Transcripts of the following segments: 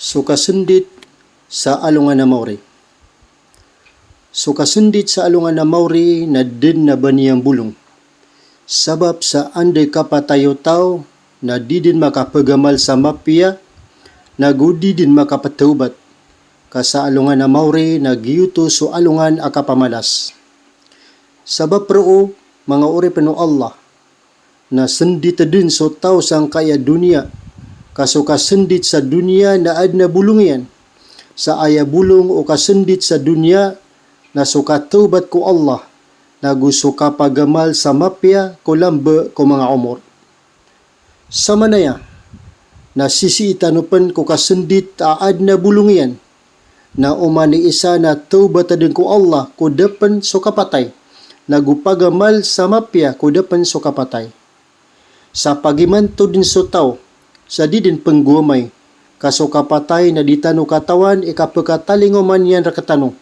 Sukasundit sa alungan na Maori. Sukasundit sa alungan na Maori na din na baniyang bulong. Sabab sa anday kapatayo tao na di din makapagamal sa mapya na gudi din makapataubat ka sa alungan na Maori na giyuto so alungan akapamalas. Sabab pro mga uri pano Allah na sendita din so tao sang kaya dunia kaso kasendit sa dunia na ad na bulungian sa aya bulong o kasendit sa dunia na sukatubat ko Allah na gusto ka pagamal sa mapya ko lambe ko mga umor. Sa manaya, na sisiitanupan ko kasendit aad na bulungian na umani isa na taubat din ko Allah ko depan so kapatay nagupagamal sa mapya ko depan so kapatay sa pagimanto din so tao, sa didin din. Kaso kapatay na ditano katawan e kapagkatalingo man yan rakatano.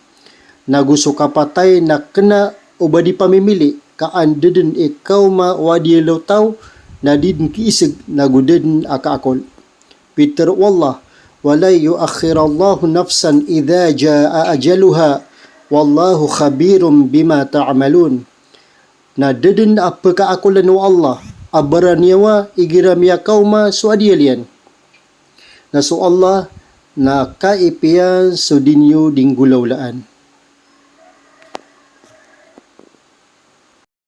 Naguso kapatay na kena o ba di pamimili kaan didin ikaw ma wadiyelaw tau na didin kiisig na gudin akaakol. Peter Wallah, walay yuakhirallahu nafsan idha jaa ajaluha wallahu khabirum bima ta'amalun. Na didin apaka akulan wa Allah, abaraniawa igira miya kauma suadialian. Naso Allah na kaipian sudinyo dinggulaulaan.